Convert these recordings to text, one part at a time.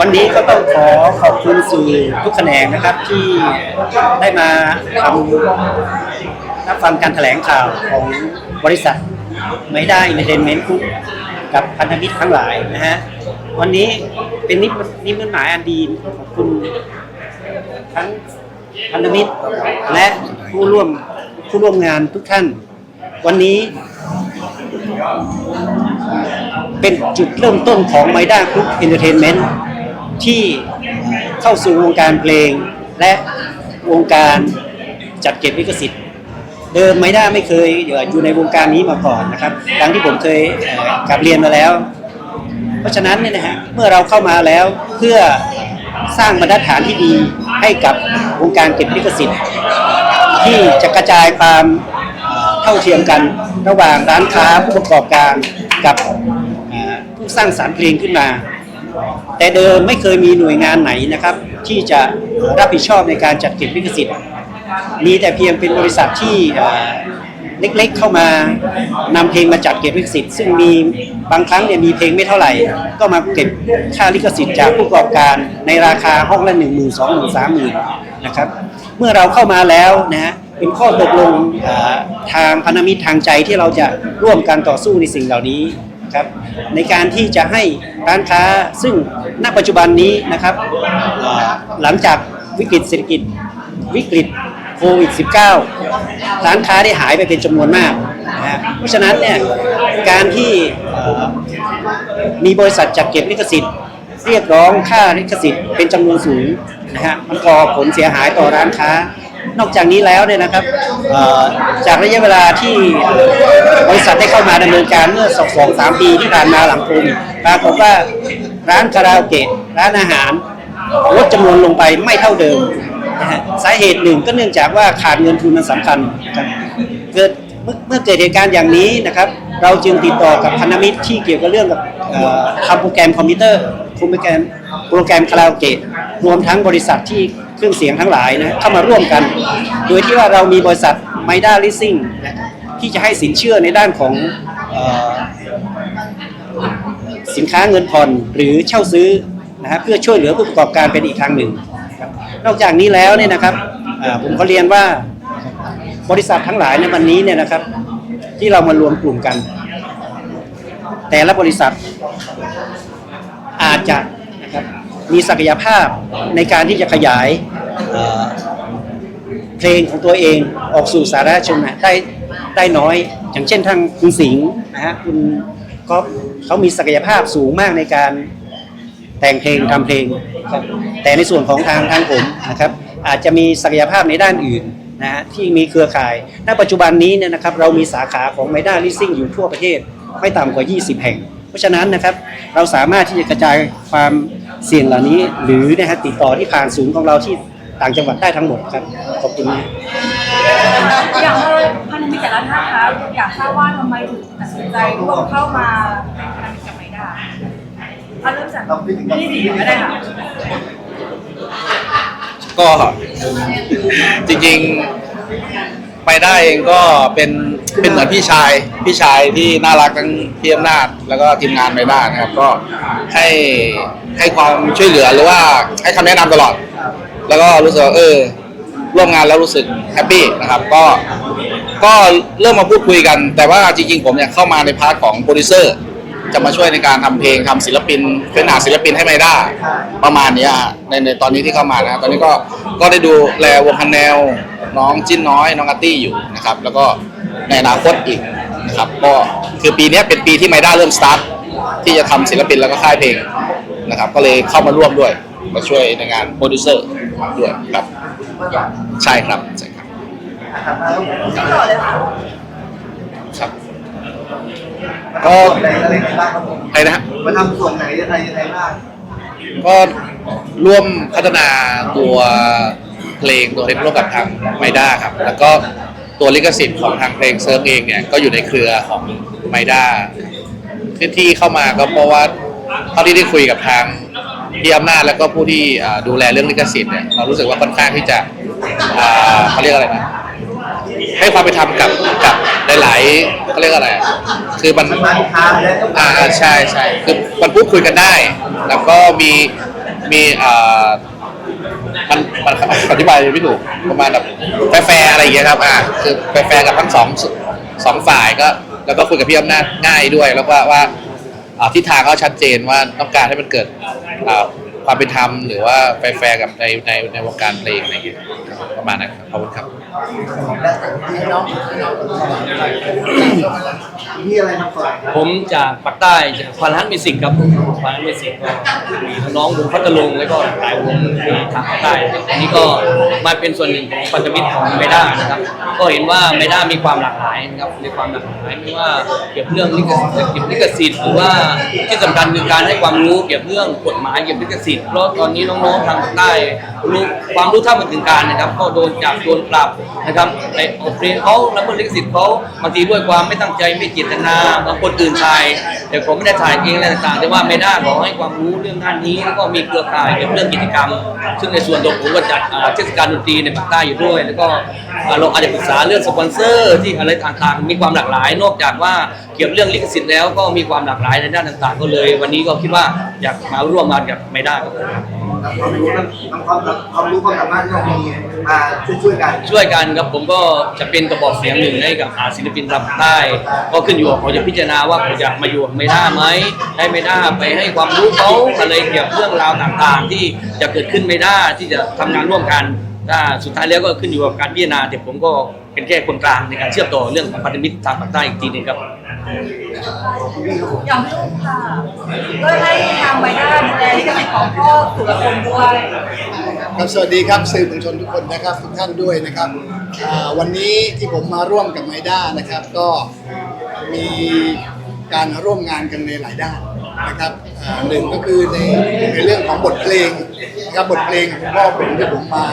วันนี้ก็ต้องขอขอบคุณสื่อทุกแขนงนะครับที่ได้มาทำรับฟังการแถลงข่าวของบริษัทไม่ได้อินเตอร์เทนเมนต์กรุ๊ปกับพันธมิตรทั้งหลายนะฮะวันนี้เป็นนิมนิมิตหมายอันดีขอบคุณทั้งพันธมิตรและผู้ร่วมผู้ร่วมงานทุกท่าน วันนี้ เป็นจุดเริ่มต้นของไมด้ากรุ๊ปเอนเตอร์เทนเมนต์ที่เข้าสู่วงการเพลง และวงการจัดเก็บลิขสิทธิ์เดิมไมด้าไม่เคยอยู่ในวงการนี้มาก่อนนะครับดังที่ผมเคยเอ่อกลับเรียนมาแล้ว เพราะฉะนั้นเนี่ยนะฮะเมื่อเราเข้ามาแล้วเพื่อสร้างบรรทัดฐานที่ดีให้กับวงการเก็บลิขสิทธิ์ ที่จะกระจายความเท่าเทียมกันระหว่างร้านค้าผู้ประกอบการกับ สร้างสารรค์เพลงขึ้นมา แต่เดิมไม่เคยมีหน่วยงานไหนนะครับ ที่จะรับผิดชอบในการจัดเก็บลิขสิทธิ์ มีแต่เพียงเป็นบริษัทที่เล็กๆเข้ามานำเพลงมาจัดเก็บลิขสิทธิ์ซึ่งมีบางครั้งเนี่ยมีเพลงไม่เท่าไหร่ ก็มาเก็บค่าลิขสิทธิ์จากผู้ประกอบการในราคาห้องละหนึ่งหมื่นสองหมื่นสามหมื่นนะครับ เมื่อเราเข้ามาแล้วนะฮะเป็นข้อตกลงทางพันธมิตรทางใจที่เราจะร่วมกันต่อสู้ในสิ่งเหล่านี้ ครับในการที่จะให้ร้านค้าซึ่งณปัจจุบันนี้นะครับหลังจากวิกฤตเศรษฐกิจวิกฤตโควิด -19 ร้านค้าได้หายไปเป็นจำนวนมากนะเพราะฉะนั้นเนี่ยการที่มีบริษัทจัดเก็บลิขสิทธิ์ เรียกร้องค่าลิขสิทธิ์เป็นจำนวนสูงนะฮะมันก่อผลเสียหายต่อร้านค้า นอกจากนี้แล้วเนี่ยนะครับจากระยะเวลาที่บริษัทได้เข้ามาดำเนินการเมื่อสองสองสามปีที่ผ่านมาหลังโควิดปรากฏว่าร้านคาราโอเกะร้านอาหารลดจำนวนลงไปไม่เท่าเดิมสาเหตุหนึ่งก็เนื่องจากว่าขาดเงินทุนมันสำคัญเกิดเมื่อเมื่อเกิดเหตุการณ์อย่างนี้นะครับ เราจึงติดต่อกับพันธมิตรที่เกี่ยวกับเรื่องกับเอ่อทำโปรแกรมคอมพิวเตอร์โปรแกรมโปรแกรมคาราโอเกะรวมทั้งบริษัทที่ เครื่องเสียงทั้งหลายนะเข้ามาร่วมกัน โดยที่ว่าเรามีบริษัทไมด้าลิซิ่งที่จะให้สินเชื่อในด้านของออสินค้าเงินผ่อนหรือเช่าซื้อนะครับเพื่อช่วยเหลือผู้ประกอบการเป็นอีกทางหนึ่ง นอกจากนี้แล้วเนี่ยนะครับผมก็เรียนว่าบริษัททั้งหลายในวันนี้เนี่ยนะครับ ที่เรามารวมกลุ่มกัน แต่ละบริษัทอาจจะนะครับ มีศักยภาพในการที่จะขยายเเพลงของตัวเองออกสู่สาธารณชนะได้ได้น้อย อย่างเช่นทางคุณสิงห์นะฮะคุณก็เขามีศักยภาพสูงมากในการแต่งเพลงทำเพลงครับแต่ในส่วนของทางทางผมนะครับ อาจจะมีศักยภาพในด้านอื่นนะฮะที่มีเครือข่ายณปัจจุบันนี้เนี่ยนะครับเรามีสาขาของไมด้าลิสซิ่งอยู่ทั่วประเทศไม่ต่ำกว่า 20 แห่ง เพราะฉะนั้นนะครับเราสามารถที่จะกระจายความ เสี่ยงเหล่านี้หรือนะฮะติดต่อที่ผ่านศูนย์ของเราที่ต่างจังหวัดได้ทั้งหมดครับขอบคุณมากอย่างพันธมิตรแต่ละท่านคะอยากทราบว่าทำไมถึงตัดสินใจร่วมเข้ามาเป็นพันธมิตรกับไมด้าเอาเริ่มจากพี่ดีก็ได้ค่ะก็จริงๆ ไปได้เองก็เป็นเป็นเหมือนพี่ชายพี่ชายที่น่ารักทั้งพี่อำนาจแล้วก็ทีมงานไปได้นะครับ ก็ให้ให้ความช่วยเหลือหรือว่าให้คำแนะนำตลอด แล้วก็รู้สึกว่าเออร่วมงานแล้วรู้สึกแฮปปี้นะครับ ก็ก็เริ่มมาพูดคุยกัน แต่ว่าจริงๆ ผมเนี่ยเข้ามาในพาร์ทของโปรดิวเซอร์จะมาช่วยในการทำเพลงทำศิลปินเป็นหาศิลปินให้ไม่ได้ประมาณนี้ยฮะในในตอนนี้ที่เข้ามานะครับตอนนี้ก็ก็ได้ดูแลวงพันแนว น้องจิ้นน้อยน้องอาร์ตี้อยู่นะครับ แล้วก็ในอนาคตอีกนะครับก็คือปีเนี้ยเป็นปีที่ไมด้าเริ่มสตาร์ทที่จะทำศิลปินแล้วก็ค่ายเพลงนะครับก็เลยเข้ามาร่วมด้วยมาช่วยในงานโปรดิวเซอร์ด้วยครับ ใช่ครับใช่ครับที่ต่อเลยค่ะครับก็อะไรอะไรบ้างครับผมใครนะฮะมาทำส่วนไหนอะไรยังไงบ้างก็ร่วมพัฒนาตัว เพลงตัวเพลงร่วมกับทางไมด้าครับ แล้วก็ตัวลิขสิทธิ์ของทางเพลงเซิร์ฟเองเนี่ยก็อยู่ในเครือของไมด้าที่ที่เข้ามาก็เพราะว่าเท่าที่ได้คุยกับทางพี่อำนาจแล้วก็ผู้ที่ดูแลเรื่องลิขสิทธิ์เนี่ยเรารู้สึกว่าค่อนข้างที่จะเขาเรียกอะไรนะให้ความเป็นธรรมกับกับหลายๆเขาเรียกอะไร คือมันร้านค้าและเจ้าขอ่าใช่ใช่คือมันพูดคุยกันได้ แล้วก็มีมีอ่า มันมันอธิบายไม่ถูกประมาณแบบแฟร์ๆอะไรอย่างเงี้ยครับอ่าคือแฟร์ๆกับทั้งสองสองฝ่ายก็ แล้วก็คุยกับพี่อำนาจง่ายด้วย แล้วก็ว่าอ่าทิศทางก็ชัดเจนว่าต้องการให้มันเกิดอ่าความเป็นธรรมหรือว่าแฟร์ๆกับในในในวงการเพลงอะไรอย่างเงี้ย มานั้นครับขอบคุณครับมีอะไรมาฝากผมจากปากใต้จากพารันมิสิกครับพารันมิสิกก็มีน้องวงพัทลุงแล้วก็หลายวงที่ทางภาคใต้อันนี้ก็มาเป็นส่วนหนึ่งของพันธมิตรของเมด้านะครับ ก็เห็นว่าเมด้ามีความหลากหลายนะครับมีความหลากหลายไม่ว่าเกี่ยวกับเรื่องลิขสิทธิ์เกี่ยวกับลิขสิทธิ์หรือว่าที่สำคัญคือการให้ความรู้เกี่ยวกับเรื่องกฎหมายเกี่ยวกับลิขสิทธิ์เพราะตอนนี้น้องๆทางภาคใต้รู้ความรู้เท่าไม่ถึงการนะครับ ก็โดนจับโดนปรับนะครับไปเอาเพลงเขาละเมิดลิขสิทธิ์เขาบางทีด้วยความไม่ตั้งใจไม่เจตนาบางคนอื่นถ่ายแต่ผมไม่ได้ถ่ายเองอะไรต่างๆ แต่ว่าไม่ได้ขอให้ความรู้เรื่องด้านนี้แล้วก็มีเครือข่ายเกี่ยวกับเรื่องกิจกรรม ซึ่งในส่วนตัวผมก็จัดเทศกาลดนตรีในภาคใต้อยู่ด้วย แล้วก็เราอาจจะปรึกษาเรื่องสปอนเซอร์ที่อะไรต่างๆ มีความหลากหลาย นอกจากว่าเกี่ยวกับเรื่องลิขสิทธิ์แล้วก็มีความหลากหลายในด้านต่าง ๆ ก็เลย วันนี้ก็คิดว่าอยากมาร่วมงานกับไม่ได้ครับ ความรู้ทั้งความความรู้ความสามารถที่เรามีมาช่วยๆกัน ช่วยกันครับผมก็จะเป็นกระบอกเสียงหนึ่งให้กับอาศิลปินทางใต้ก็ขึ้นอยู่กับเขาจะพิจารณาว่าเขาจะมาอยู่กับไม่ได้ไหมให้ไม่ได้ไปให้ความรู้เขาอะไรเกี่ยวกับเรื่องราวต่างๆ ที่จะเกิดขึ้นไม่ได้ที่จะทำงานร่วมกันถ้าสุดท้ายแล้วก็ขึ้นอยู่กับการพิจารณาแต่ผมก็เป็นแค่คนกลางในการเชื่อมต่อเรื่องของพันธมิตรทางภาคใต้อีกทีนึงครับ อย่างลูกค่ะก็ให้ทางใบหน้าดูแลลิขสิทธิ์ของพ่อสุรพลด้วยครับสวัสดีครับสื่อมวลชนทุกคนนะครับทุกท่านด้วยนะครับอ่าวันนี้ที่ผมมาร่วมกับไมด้านะครับ ก็มีการร่วมงานกันในหลายด้านนะครับอ่าหนึ่งก็คือในในเรื่องของบทเพลงนะครับบทเพลงของพ่อผมที่ผมมา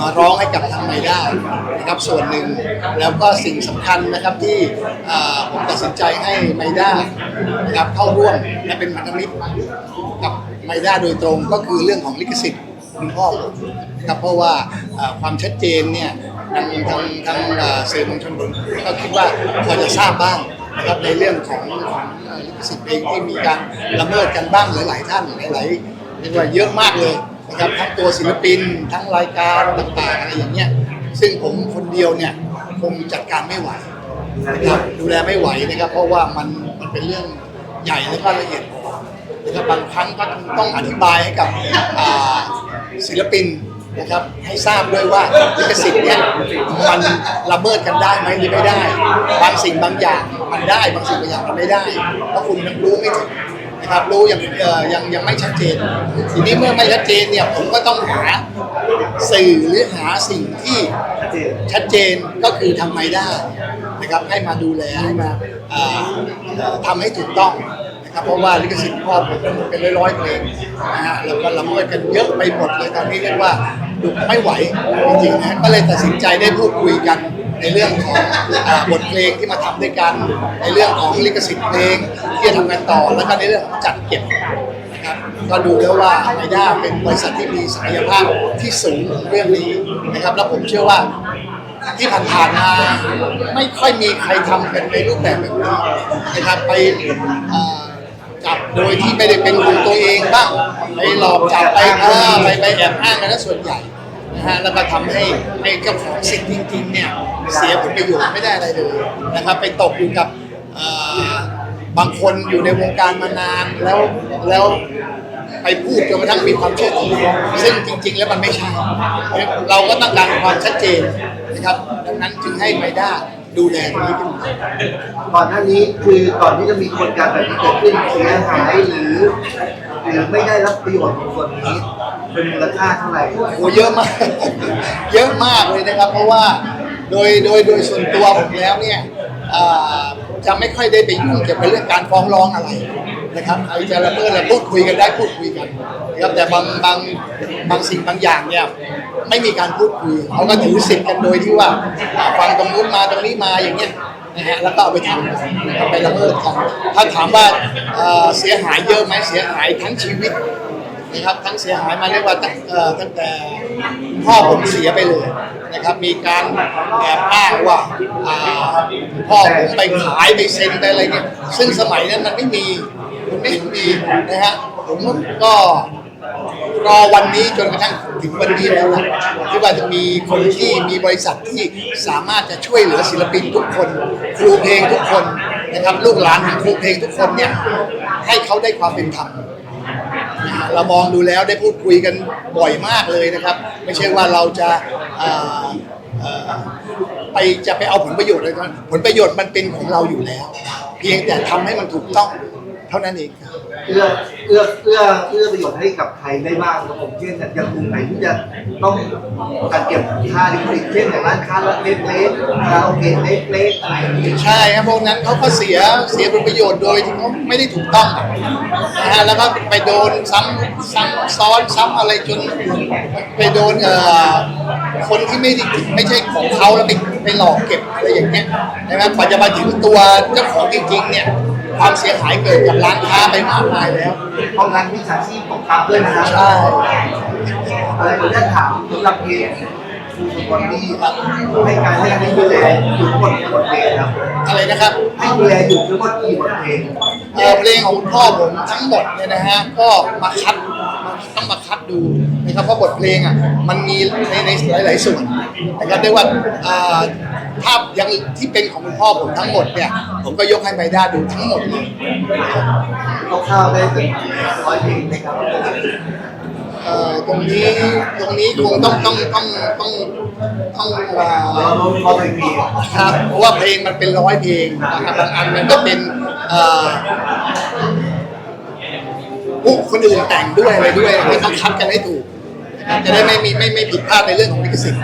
มาร้องให้กับทางไมด้านะครับส่วนหนึ่ง แล้วก็สิ่งสำคัญนะครับที่ผมตัดสินใจให้ไมด้านะครับเข้าร่วมและเป็นพันธมิตรกับไมด้าโดยตรงก็คือเรื่องของลิขสิทธิ์คุณพ่อนะครับเพราะว่าความชัดเจนเนี่ยทางทางทางเอ่อสื่อมวลชนก็คิดว่าพอจะทราบบ้างนะครับในเรื่องของลิขสิทธิ์เพลงที่มีการละเมิดกันบ้างหลาย ๆ ท่านหลายๆเรียกว่าเยอะมากเลย นะครับทั้งตัวศิลปินทั้งรายการต่างๆอะไรอย่างเงี้ยซึ่งผมคนเดียวเนี่ยคงจัดการไม่ไหวนะครับดูแลไม่ไหวนะครับ เพราะว่ามันมันเป็นเรื่องใหญ่และก็ละเอียดอ่อนนะครับบางครั้งก็ต้องอธิบายให้กับอ่าศิลปินนะครับให้ทราบด้วยว่าลิขสิทธิ์เนี่ยมันละเมิดกันได้ไหมหรือไม่ได้ บางสิ่งบางอย่างมันได้บางสิ่งบางอย่างมันไม่ได้เพราะคุณยังรู้ไม่ถึง นะครับรู้ยังเอ่อยังยังไม่ชัดเจน ทีนี้เมื่อไม่ชัดเจนเนี่ยผมก็ต้องหาสื่อหรือหาสิ่งที่ชัดเจนก็คือทำไมได้นะครับให้มาดูแลให้มาอ่าเอ่อทำให้ถูกต้องนะครับเพราะว่าลิขสิทธิ์พ่อผมเป็นร้อยๆเพลงนะฮะแล้วก็ละเมิดกันเยอะไปหมดเลยตอนนี้เรียกว่าดูไม่ไหวจริงๆนะก็เลยตัดสินใจได้พูดคุยกัน ในเรื่องของอ่าบทเพลงที่มาทำด้วยกัน ในเรื่องของลิขสิทธิ์เพลงที่จะทำกันต่อแล้วก็ในเรื่องของจัดเก็บนะครับก็ดูแล้วว่าไมด้าเป็นบริษัทที่มีศักยภาพที่สูงเรื่องนี้นะครับ แล้วผมเชื่อว่าที่ผ่านๆมาไม่ค่อยมีใครทำกันในรูปแบบแบบนี้นะครับไปอ่อจับโดยที่ไม่ได้เป็นของตัวเองบ้างไปหลอกจับไปฆ่าไปไปแอบอ้างกันนะส่วนใหญ่ นะฮะแล้วก็ทำให้ให้เจ้าของสิทธิ์จริงๆเนี่ยเสียผลประโยชน์ไม่ได้อะไรเลยนะครับ ไปตกอยู่กับเอ่อบางคนอยู่ในวงการมานานแล้วแล้วไปพูดจนกระทั่งมีความเชื่อถือซึ่งจริง ๆ แล้วมันไม่ใช่เราก็ต้องการความชัดเจนนะครับ ดังนั้นจึงให้ไมด้าดูแลตรงนี้ขึ้นก่อนหน้านี้คือก่อนที่จะมีคนการแบบนี้เกิดขึ้นเสียหายหรือ หรือไม่ได้รับประโยชน์ของส่วนนี้ เป็นมูลค่าเท่าไหร่โอ้เยอะมาก เยอะมากเลยนะครับ เพราะว่าโดยโดยโดยส่วนตัวผมแล้วเนี่ยจะไม่ค่อยได้ไปยุ่งเกี่ยวกับเรื่องการฟ้องร้องอะไรนะครับใครจะละเมิดอะไรพูดคุยกันได้พูดคุยกันนะครับแต่บางบางบางสิ่งบางอย่างเนี่ยไม่มีการพูดคุยเขาก็ถือสิทธิ์กันโดยที่ว่าฟังตรงนู้นมาตรงนี้มาอย่างเงี้ยนะฮะแล้วก็เอาไปทำนะครับไปละเมิดกันถ้าถามว่าเสียหายเยอะไหมเสียหายทั้งชีวิต นะครับทั้งเสียหายมาเรียกว่าตั้งเอ่อตั้งแต่พ่อผมเสียไปเลยนะครับมีการแอบอ้างว่าอ่าพ่อผมไปขายไปเซ็นไปอะไรเนี่ยซึ่งสมัยนั้นมันไม่มีมันไม่มีนะฮะผมก็รอวันนี้จนกระทั่งถึงวันนี้แล้วล่ะที่ว่าจะมีคนที่มีบริษัทที่สามารถจะช่วยเหลือศิลปินทุกคนครูเพลงทุกคนนะครับลูกหลานของครูเพลงทุกคนเนี่ยให้เขาได้ความเป็นธรรม เรามองดูแล้วได้พูดคุยกันบ่อยมากเลยนะครับ ไม่ใช่ว่าเราจะอ่อเอ่อไปจะไปเอาผลประโยชน์อะไรกันผลประโยชน์มันเป็นของเราอยู่แล้ว เพียงแต่ทำให้มันถูกต้อง เท่านั้นเองครับ เอื้อเอื้อเอื้อเอื้อประโยชน์ให้กับใครได้บ้างครับผมเช่นอย่างกลุ่มไหนที่จะต้องการเก็บค่าลิขสิทธิ์เช่นอย่างร้านค้าเล็กๆคาราโอเกะเล็กๆอะไรอย่างนี้ใช่ครับพวกนั้นเขาก็เสียเสียผลประโยชน์โดยที่เขาไม่ได้ถูกต้องนะฮะแล้วก็ไปโดนซ้ำซ้ำซ้อนซ้ำอะไรจนไปโดนเอ่อคนที่ไม่ได้ไม่ใช่ของเขาแล้วไปไปหลอกเก็บอะไรอย่างเงี้ยนะครับกว่าจะมาถึงตัวเจ้าของจริงๆเนี่ย ความเสียหายเกิดกับร้านค้าไปมากมายแล้ว ป้องกันมิจฉาชีพของเขาด้วยนะครับใช่อะไรผมจะถามสำหรับเพลงครูคนที่ให้การให้ให้ดูแลอยู่ทั้งหมดกี่บทเพลงครับอะไรนะครับให้ดูแลอยู่ทั้งหมดกี่บทเพลงเอ่อเพลงของคุณพ่อผมทั้งหมดเนี่ยนะฮะก็มาคัดมาต้องมาคัดดูนะครับเพราะบทเพลงอะมันมีในในหลายๆส่วนนะครับเรียกว่าอ่า ภาพยังที่เป็นของคุณพ่อผมทั้งหมดเนี่ย ผมก็ยกให้ไมด้าดูทั้งหมดเลยคร่าวๆได้ถึงร้อยเพลงไหมครับเอ่อตรงนี้ตรงนี้คงต้องต้องต้องต้องต้องอ่าเราลดข้อเพลงเพลงครับเพราะว่าเพลงมันเป็นร้อยเพลงนะครับบางอันมันก็เป็นเอ่อผู้คนอื่นแต่งด้วยอะไรด้วยก็ต้องคัดกันให้ถูกนะครับจะได้ไม่มีไม่ไม่ผิดพลาดในเรื่องของลิขสิทธิ์